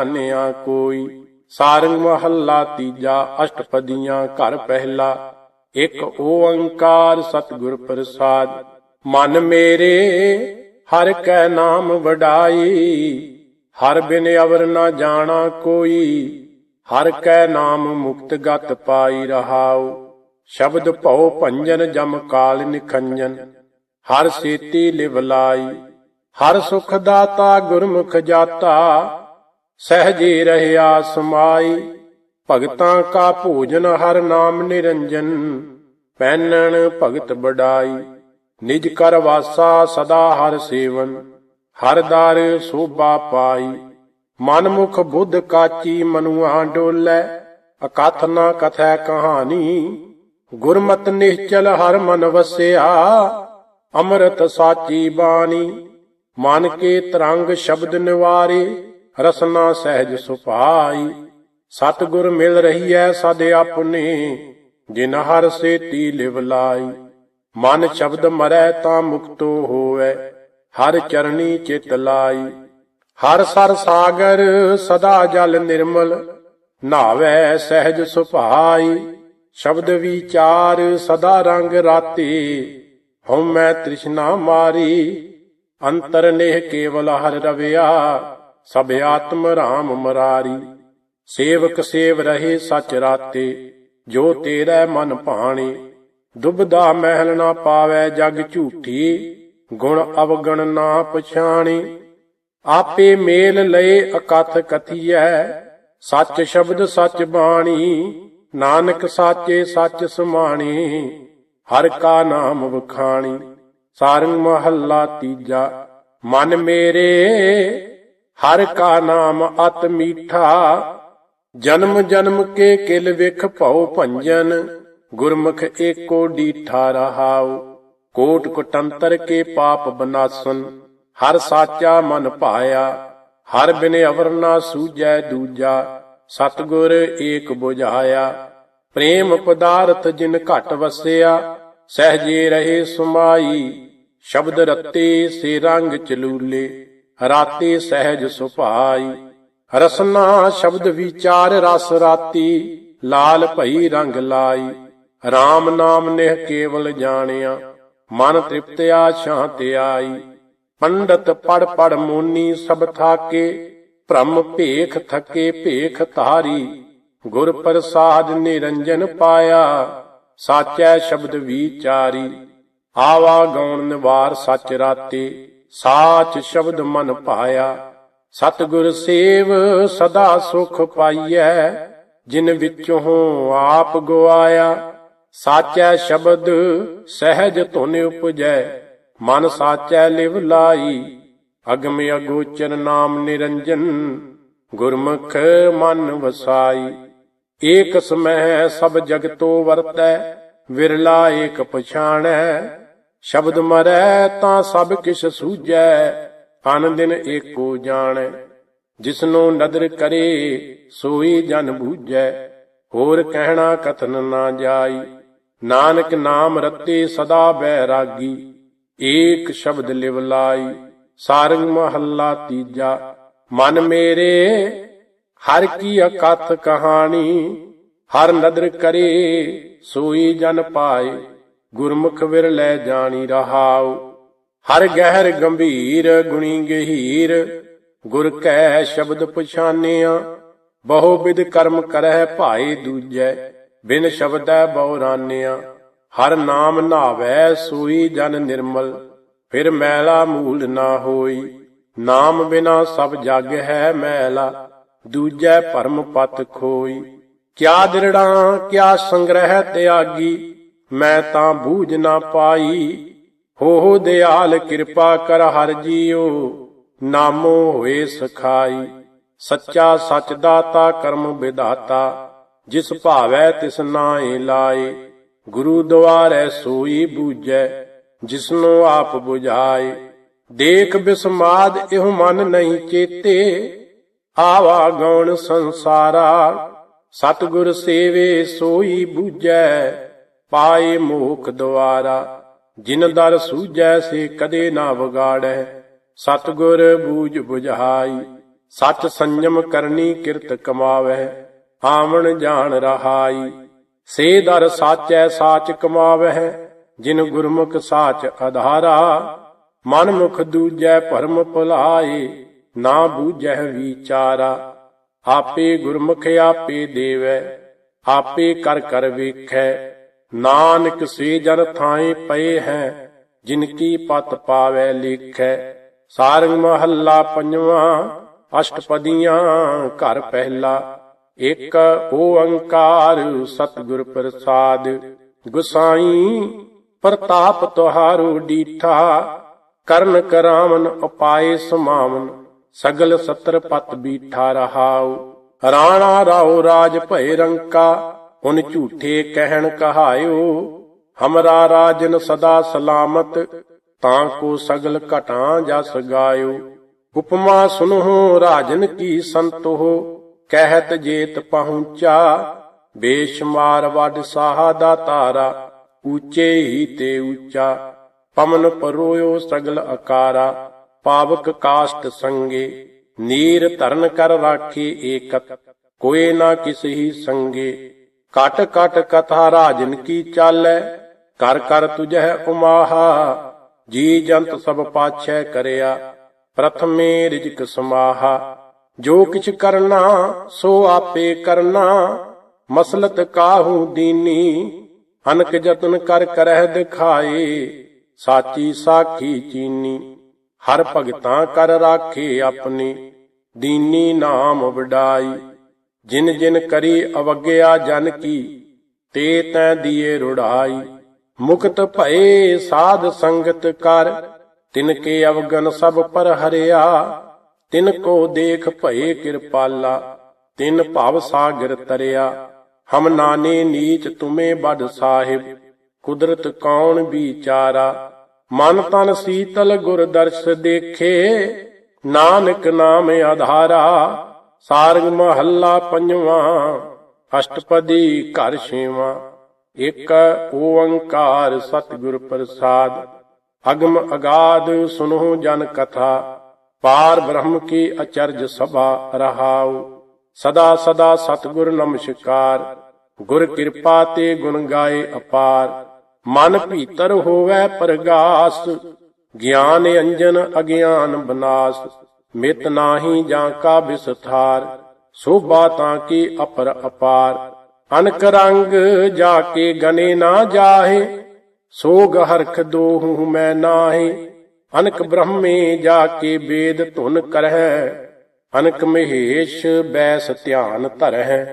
ਆਨਿਆ ਕੋਈ। ਸਾਰੰਗ ਮਹੱਲਾ ਤੀਜਾ ਅਸ਼ਟਪਦੀਆਂ ਘਰ ਪਹਿਲਾ। ਇੱਕ ਓੰਕਾਰ ਸਤਿਗੁਰ ਪ੍ਰਸਾਦ। ਮਨ ਮੇਰੇ, ਹਰ ਕੈ ਨਾਮ ਵਡਾਈ। ਹਰ ਬਿਨ ਅਵਰ ਨਾ ਜਾਣਾ ਕੋਈ। ਹਰ ਕੈ ਨਾਮ ਮੁਕਤ ਗਤ ਪਾਈ ਰਹਾਉ। ਸ਼ਬਦ ਭਉ ਭੰਜਨ ਜਮ ਕਾਲ ਨਿਖੰਜਨ। ਹਰ ਸੇਤੀ ਲਿਵ ਲਾਈ। ਹਰ ਸੁਖ ਦਾਤਾ ਗੁਰਮੁਖ ਜਾਤਾ। ਸਹਜੇ ਰਹਿਆ ਸਮਾਈ ਭਗਤਾਂ ਕਾ ਭੋਜਨ ਹਰ ਨਾਮ ਨਿਰੰਜਨ। ਪੈਨਣ ਭਗਤ ਬਡਾਈ ਨਿਜ ਕਰ ਵਾਸਾ ਸਦਾ ਹਰ ਸੇਵਨ। ਹਰ ਦਰ ਸੋਭਾ ਪਾਈ ਮਨ ਮੁਖ ਬੁੱਧ ਕਾਚੀ ਮਨੁਆ ਡੋਲੇ। ਅਕਥ ਨਾ ਕਥੈ ਕਹਾਣੀ, ਗੁਰਮਤ ਨਿਹਚਲ ਹਰ ਮਨ ਵਸਿਆ। ਅੰਮ੍ਰਿਤ ਸਾਚੀ ਬਾਣੀ ਮਨ ਕੇ ਤਰੰਗ ਸ਼ਬਦ ਨਿਵਾਰੇ। ਰਸਨਾ ਸਹਿਜ ਸੁਭਾਈ ਸਤਿਗੁਰ ਮਿਲ ਰਹੀ ਐ ਸਦ ਆਪਣੇ, ਜਿਨ ਹਰ ਸੇਤੀ ਲਿਵ ਲਾਈ। ਮਨ ਸ਼ਬਦ ਮਰੈ ਤਾਂ ਮੁਕਤੋ ਹੋਵੇ, ਹਰ ਚਰਣੀ ਚਿਤ ਲਾਈ। ਹਰ ਸਰ ਸਾਗਰ ਸਦਾ ਜਲ ਨਿਰਮਲ, ਨਾਵੇ ਸਹਿਜ ਸੁਭਾਈ ਸ਼ਬਦ ਵਿਚਾਰ ਸਦਾ ਰੰਗ ਰਾਤੀ ਹਉ ਮੈਂ ਤ੍ਰਿਸ਼ਨਾ ਮਾਰੀ। ਅੰਤਰ ਨੇਹ ਕੇਵਲ ਹਰ ਰਵਿਆ ਸਭ ਆਤਮ ਰਾਮ ਮਰਾਰੀ। ਸੇਵਕ ਸੇਵ ਰਹੇ ਸਚ ਰਾਤੇ, ਜੋ ਤੇਰਾ ਮਨ ਭਾਣੇ। ਦੁਬਦਾ ਮਹਿਲ ਨਾ ਪਾਵੇ ਜਗ ਝੂਠੀ, ਗੁਣ ਅਵਗਣ ਨਾ ਪਛਾਣੇ। ਆਪੇ ਮੇਲ ਲਏ ਅਕਥ ਕਥੀਐ, ਸੱਚ ਸ਼ਬਦ ਸੱਚ ਬਾਣੀ, ਨਾਨਕ ਸਾਚੇ ਸੱਚ ਸਮਾਣੀ। ਹਰ ਕਾ ਨਾਮ ਵਖਾਣੀ, ਸਾਰੰਗ ਮਹੱਲਾ ਤੀਜਾ, ਮਨ ਮੇਰੇ ਹਰ ਕਾ ਨਾਮ ਅਤ ਮੀਠਾ, ਜਨਮ ਜਨਮ ਕੇ ਕਿਲ ਵਿਖ ਭਉ ਭੰਜਨ, ਗੁਰਮੁਖ ਏਕੋ ਡੀਠਾ ਰਹਾਉ, ਕੋਟ ਕੁਟੰਤਰ ਕੇ ਪਾਪ ਬਨਾਸਨ, ਹਰ ਸਾਚਾ ਮਨ ਭਾਇਆ, ਹਰ ਬਿਨ ਅਵਰ ਨਾ ਸੂਝੈ ਦੂਜਾ, ਸਤਗੁਰ ਏਕ 부ਝਾਇਆ ਪ੍ਰੇਮ ਪਦਾਰਥ ਜਿਨ ਘਟ ਵਸਿਆ, ਸਹਜੇ ਰਹੇ ਸੁਮਾਈ, ਸ਼ਬਦ ਰੱਤੇ ਸੇ ਰੰਗ ਚਲੂਲੇ। ਰਾਤੇ ਸਹਿਜ ਸੁਭਾਈ, ਰਸਨਾ ਸ਼ਬਦ ਵਿਚਾਰ ਰਸ ਰਾਤੀ, ਲਾਲ ਭਈ ਰੰਗ ਲਾਈ। RAM ਨਾਮ ਨਿਹ ਕੇਵਲ ਜਾਣਿਆ, ਮਨ ਤ੍ਰਿਪਤਿਆ ਸ਼ਾਂਤ ਆਈ ਪੰਡਤ ਪੜ ਪੜ ਮੋਨੀ ਸਭ ਥਾਕੇ, ਭ੍ਰਮ ਭੇਖ ਥਕੇ ਭੇਖ ਧਾਰੀ। ਗੁਰ ਪ੍ਰਸਾਦ ਨਿਰੰਜਨ ਪਾਇਆ, ਸਾਚੈ ਸ਼ਬਦ ਵਿਚਾਰੀ। ਆਵਾ ਗਉਣ ਨਿਵਾਰ ਸੱਚ ਰਾਤੇ। ਸਾਚ ਸ਼ਬਦ ਮਨ ਪਾਇਆ। ਸਤਿਗੁਰ ਸੇਵ ਸਦਾ ਸੁਖ ਪਾਈਐ। ਜਿਨ ਵਿੱਚੋਂ ਆਪ ਗਵਾਇਆ। ਸਾਚੈ ਸ਼ਬਦ ਸਹਿਜ ਧੁਨ ਉਪਜੈ। ਮਨ ਸਾਚੈ ਲਿਵ ਲਾਈ। ਅਗਮ ਅਗੋਚਰ ਨਾਮ ਨਿਰੰਜਨ। ਗੁਰਮੁਖ ਮਨ ਵਸਾਈ। ਏਕ ਸਮਹਿ ਸਭ ਜਗਤੋ ਵਰਤੈ। ਵਿਰਲਾ ਏਕ ਪਛਾਣੈ। ਸ਼ਬਦ ਮਰੈ ਤਾਂ ਸਭ ਕਿਛ ਸੂਝੈ, ਅਨ ਦਿਨ ਏਕੋ ਜਾਣੈ। ਜਿਸਨੂੰ ਨਦਰ ਕਰੇ, ਸੋਈ ਜਨ ਬੂਝੈ। ਹੋਰ ਕਹਿਣਾ ਕਥਨ ਨਾ ਜਾਈ, ਨਾਨਕ ਨਾਮ ਰਤੇ ਸਦਾ ਬੈਰਾਗੀ। ਏਕ ਸ਼ਬਦ ਲਿਵ ਲਾਈ, ਸਾਰੰਗ ਮਹੱਲਾ ਤੀਜਾ। ਮਨ ਮੇਰੇ, ਹਰ ਕੀ ਅਕਥ ਕਹਾਣੀ, ਹਰ ਨਦਰ ਕਰੇ, ਸੋਈ ਜਨ ਪਾਏ। ਗੁਰਮੁਖ ਵਿਰ ਲੈ ਜਾਣੀ ਰਹਾਉ। ਹਰ ਗਹਿਰ ਗੰਭੀਰ ਗੁਣੀ ਗਹੀਰ, ਗੁਰ ਕੈ ਸ਼ਬਦ ਪਛਾਨਿਆ। ਬਹੁ ਵਿਦ ਕਰਮ ਕਰਹਿ ਭਾਈ ਦੂਜੈ, ਬਿਨ ਸ਼ਬਦੈ ਬਹੁ ਰਾਨਿਆ। ਹਰ ਨਾਮ ਨਾਵੈ ਸੋਈ ਜਨ ਨਿਰਮਲ, ਫਿਰ ਮੈਲਾ ਮੂਲ ਨਾ ਹੋਈ। ਨਾਮ ਬਿਨਾ ਸਭ ਜਗ ਹੈ ਮੈਲਾ, ਦੂਜੈ ਭਰਮ ਪਤ ਖੋਈ। ਕਿਆ ਦਿਰੜਾਂ, ਕਿਆ ਸੰਗ੍ਰਹਿ ਤਿਆਗੀ ਮੈਂ ਤਾਂ ਬੂਝ ਨਾ ਪਾਈ। ਹੋ ਦਿਆਲ ਕਿਰਪਾ ਕਰ ਹਰ ਜੀਓ। ਨਾਮੋ ਹੋਏ ਸਖਾਈ। ਸੱਚਾ ਸੱਚ ਦਾਤਾ ਕਰਮ ਵਿਦਾਤਾ ਜਿਸ ਭਾਵੈ ਤਿਸ ਨਾਏ ਲਾਏ। ਗੁਰੂ ਦੁਆਰੈ ਸੋਈ ਬੂਝੈ, ਜਿਸਨੂੰ ਆਪ 부ਝਾਏ ਦੇਖ ਬਿਸਮਾਦ ਇਹ ਮਨ ਨਹੀਂ ਚੇਤੇ। ਆਵਾ ਗਉਣ ਸੰਸਾਰਾ। ਸਤਿਗੁਰ ਸੇਵੇ ਸੋਈ ਬੂਝੈ। ਪਾਏ ਮੋਖ ਦੁਆਰਾ, ਜਿਨ ਦਰ ਸੂਝੈ ਸੇ ਕਦੇ ਨਾ ਵਿਗਾੜੈ। ਸਤਿਗੁਰ ਬੂਝ 부ਝਾਈ ਸਚ ਸੰਜਮ ਕਰਨੀ ਕਿਰਤ ਕਮਾਵੈ। ਆਵਣ ਜਾਣ ਰਹਾਈ, ਸੇ ਦਰ ਸਾਚੈ ਸਾਚ ਕਮਾਵੈ, ਜਿਨ ਗੁਰਮੁਖ ਸਾਚ ਆਧਾਰਾ ਮਨ ਮੁਖ ਦੂਜੈ ਭਰਮ ਭੁਲਾਏ, ਨਾ ਬੂਝੈ ਵਿਚਾਰਾ। ਆਪੇ ਗੁਰਮੁਖ ਆਪੇ ਦੇਵੈ, ਆਪੇ ਕਰ ਕਰ ਵੇਖੈ। ਨਾਨਕ ਸੇ ਜਨ ਥਾਏ ਪਏ ਹੈ, ਜਿਨ ਕੀ ਪਤ ਪਾਵੈ ਲਿਖੈ। ਸਾਰੰਗ ਮਹੱਲਾ ਪੰਜਵਾਂ, ਅਸ਼ਟਪਦੀਆਂ, ਘਰ ਪਹਿਲਾ। ਇੱਕ ਓੰਕਾਰ ਸਤਿਗੁਰ ਪ੍ਰਸਾਦ, ਗੁਸਾਈ ਪ੍ਰਤਾਪ ਤੁਹਾਰੋ ਡੀਠਾ। ਕਰਨ ਕਰਾਵਨ ਉਪਾਏ ਸਮਾਵਨ, ਸਗਲ ਸਤਰ ਪਤ ਬੀਠਾ ਰਹਾਉ। ਰਾਣਾ ਰਾਉ ਰਾਜ ਭੈ ਰੰਕਾ ਉਨ ਝੂਠੇ ਕਹਿਣ ਕਹਾਇਓ, ਹਮਰਾ ਰਾਜਨ ਸਦਾ ਸਲਾਮਤ, ਤਾਂ ਕੋ ਸਗਲ ਘਟਾਂ ਜਸ ਗਾਇਓ। ਉਪਮਾ ਸੁਨਹੁ ਰਾਜਨ ਕੀ ਸੰਤੋਹ, ਕਹਿਤ ਜੇਤ ਪਹੁੰਚਾ ਬੇਸ਼ਮਾਰ ਵੱਡ ਸਾਹਾ ਦਾ ਤਾਰਾ ਉੱਚੇ ਹੀ ਤੇ ਉੱਚਾ ਪਮਨ ਪਰੋਇਓ ਸਗਲ ਅਕਾਰਾ, ਪਾਵਕ ਕਾਸ਼ਟ ਸੰਗੇ, ਨੀਰ ਧਰਨ ਕਰ ਰਾਖੀ ਏਕਤ, ਕੋਏ ਨਾ ਕਿਸੇ ਹੀ ਸੰਗੇ। ਕਟ ਕਟ ਕਥਾ ਰਾਜਨ ਕੀ ਚਾਲੈ? ਕਰ ਕਰ ਤੁਝੈ ਉਮਾਹਾ। ਜੀ ਜੰਤ ਸਭ ਪਾਛੈ ਕਰਿਆ। ਪ੍ਰਥਮੇ ਰਿਜਕ ਸਮਾਹਾ। ਜੋ ਕਿਛ ਕਰਨਾ, ਸੋ ਆਪੇ ਕਰਨਾ। ਮਸਲਤ ਕਾਹੂ ਦੀਨੀ? ਅਨਕ ਜਤਨ ਕਰ ਕਰਹਿ ਦਿਖਾਏ। ਸਾਚੀ ਸਾਖੀ ਚੀਨੀ। ਹਰ ਭਗਤਾਂ ਕਰ ਰਾਖੇ ਆਪਣੀ। ਦੀਨੀ ਨਾਮ ਵਡਾਈ। ਜਿਨ ਜਿਨ ਕਰੀ ਅਵਗਿਆ ਜਨ ਕੀ, ਤੇ ਤੈ ਦੀਏ ਰੁੜਾਈ। ਮੁਕਤ ਭਏ ਸਾਧ ਸੰਗਤ ਕਰ, ਤਿਨ ਕੇ ਅਵਗਨ ਸਭ ਪਰ ਹਰਿਆ। ਤਿਨ ਕੋ ਦੇਖ ਭਏ ਕਿਰਪਾਲਾ ਤਿਨ ਭਵ ਸਾਗਰ ਤਰਿਆ। ਹਮ ਨਾਨੇ ਨੀਚ ਤੁਮੇ ਬੜ ਸਾਹਿਬ, ਕੁਦਰਤ ਕੌਣ ਵਿਚਾਰਾ। ਮਨ ਤਨ ਸੀਤਲ ਗੁਰ ਦਰਸ ਦੇਖੇ, ਨਾਨਕ ਨਾਮ ਆਧਾਰਾ ਸਾਰਗ ਮਹੱਲਾ ਪੰਜਵਾਂ, ਅਸ਼ਟਪਦੀ ਘਰ ਛੇਵਾਂ, ਇੱਕ ਓੰਕਾਰ ਸਤਿਗੁਰ ਪ੍ਰਸਾਦ, ਅਗਮ ਅਗਾਦ ਸੁਨੋ ਜਨ ਕਥਾ, ਪਾਰ ਬ੍ਰਹਮ ਕੀ ਅਚਰਜ ਸਭਾ ਰਹਾਉ, ਸਦਾ ਸਦਾ ਸਤਿਗੁਰ ਨਮਸਕਾਰ, ਗੁਰ ਕਿਰਪਾ ਤੇ ਗੁਣ ਗਾਏ ਅਪਾਰ, ਮਨ ਭੀਤਰ ਹੋਵੇ ਪ੍ਰਗਾਸ, ਗਿਆਨ ਅੰਜਨ ਅਗਿਆਨ ਬਨਾਸ ਮਿਤ ਨਾਹੀ ਜਾਂ ਕਾ ਵਿਸਥਾਰ ਸੋਭਾ ਤਾਂ ਕੀ ਅਪਰ ਅਪਾਰ। ਅਨਕ ਰੰਗ ਜਾ ਕੇ ਗਨੇ ਨਾ ਜਾਹੇ, ਸੋਗ ਹਰਖ ਦੋਹੂ ਮੈਂ ਨਾਹੀ। ਅਨਕ ਬ੍ਰਹਮੇ ਜਾ ਕੇ ਵੇਦ ਧੁਨ ਕਰਹਿ, ਅਨਕ ਮਹੇਸ਼ ਬੈਸ ਧਿਆਨ ਧਰਹਿ।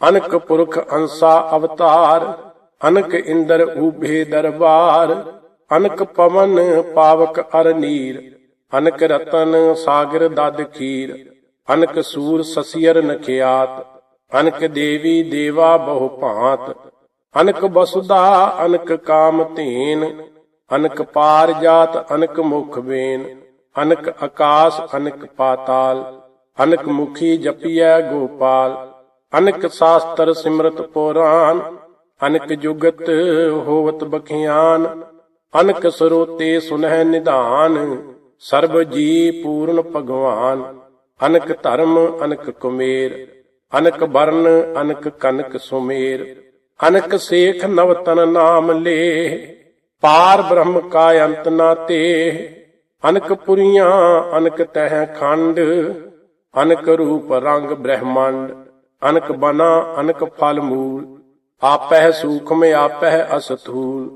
ਅਨਕ ਪੁਰਖ ਅੰਸਾ ਅਵਤਾਰ, ਅਨਕ ਇੰਦਰ ਊਭੇ ਦਰਬਾਰ। ਅਨਕ ਪਵਨ ਪਾਵਕ ਅਰ ਨੀਰ ਅਨਕ ਰਤਨ ਸਾਗਰ ਦਦ ਖੀਰ, ਅਨਕ ਸੂਰ ਸਸੀਰ ਨਖਿਆਤ, ਅਨਕ ਦੇਵੀ ਦੇਵਾ ਬਹੁ ਭਾਂਤ, ਅਨਕ ਬਸੁਦਾ ਅਨਕ ਕਾਮ ਧੇਨ, ਅਨਕ ਪਾਰ ਜਾਤ ਅਨਕ ਮੁਖ ਬੇਨ, ਅਨਕ ਆਕਾਸ ਅਨਕ ਪਾਤਾਲ, ਅਨਕ ਮੁਖੀ ਜਪੀਐ ਗੋਪਾਲ, ਅਨਕ ਸ਼ਾਸਤਰ ਸਿਮਰਤ ਪੁਰਾਨ, ਅਨਕ ਜੁਗਤ ਹੋਵਤ ਬਖਿਆਨ, ਅਨਕ ਸਰੋਤੇ ਸੁਨਹਿ ਨਿਧਾਨ। ਸਰਬ ਜੀ ਪੂਰਨ ਭਗਵਾਨ, ਅਨਕ ਧਰਮ, ਅਨਕ ਕੁਮੇਰ, ਅਨਕ ਵਰਨ ਅਨਕ ਕਨਕ ਸੁਮੇਰ, ਅਨਕ ਸੇਖ ਨਵਤਨ ਨਾਮ ਲੇ, ਪਾਰ ਬ੍ਰਹਮ ਕਾ ਅੰਤ ਨਾ ਤੇ ਅਨਕ ਪੁਰੀਆਂ, ਅਨਕ ਤਹਿ ਖੰਡ, ਅਨਕ ਰੂਪ ਰੰਗ ਬ੍ਰਹਮੰਡ, ਅਨਕ ਬਨਾ, ਅਨਕ ਫਲ ਮੂਲ, ਆਪਹਿ ਸੂਖਮ, ਆਪਹਿ ਅਸਥੂਲ,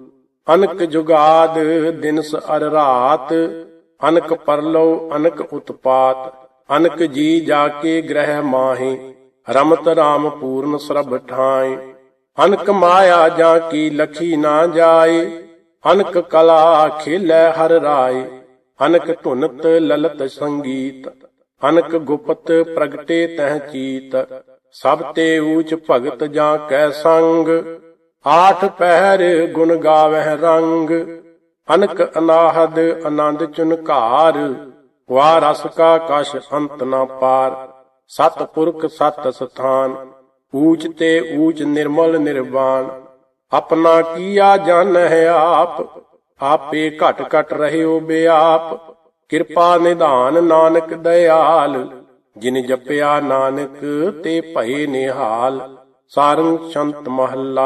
ਅਨਕ ਜੁਗਾਦ, ਦਿਨਸ ਅਰ ਰਾਤ ਅਨਕ ਪਰਲੋ ਅਨਕ ਉਤਪਾਤ, ਅਨਕ ਜੀ ਜਾ ਕੇ ਗ੍ਰਹਿ ਮਾਹੀ, ਰਮਤ ਰਾਮ ਪੂਰਨ ਸਰਬ ਠਾਈ ਅਨਕ ਮਾਇਆ ਜਾ ਕੀ ਲਖੀ ਨਾ ਜਾਏ, ਅਨਕ ਕਲਾ ਖੇਲੇ ਹਰ ਰਾਏ। ਅਨਕ ਧੁਨਤ ਲਲਤ ਸੰਗੀਤ, ਅਨਕ ਗੁਪਤ ਪ੍ਰਗਟੇ ਤਹ ਚੀਤ। ਸਭ ਤੇ ਊਚ ਭਗਤ ਜਾਂ ਕੈ ਸੰਗ, ਆਠ ਪਹਿਰ ਗੁਣ ਗਾਵਹਿ ਰੰਗ। ਅਨਕ ਅਨਾਹਦ ਆਨੰਦ ਚੁਨਕਾਰ ਵਾ ਰਸ ਕਾ ਕਸ਼ ਅੰਤ ਨਾ ਪਾਰ। ਸਤ ਪੁਰਖ ਸਤ ਸਥਾਨ, ਊਚ ਤੇ ਊਚ ਨਿਰਮਲ ਨਿਰਵਾਣ ਆਪਣਾ ਕੀਆ ਜਨ ਹੈ ਆਪ, ਆਪੇ ਘਟ ਘਟ ਰਹਿਓ ਬਿਆਪ। ਕਿਰਪਾ ਨਿਧਾਨ ਨਾਨਕ ਦਇਆਲ, ਜਿਨ ਜਪਿਆ ਨਾਨਕ ਤੇ ਭਏ ਨਿਹਾਲ। ਸਾਰੰਗ ਸ਼ੰਤ ਮਹੱਲਾ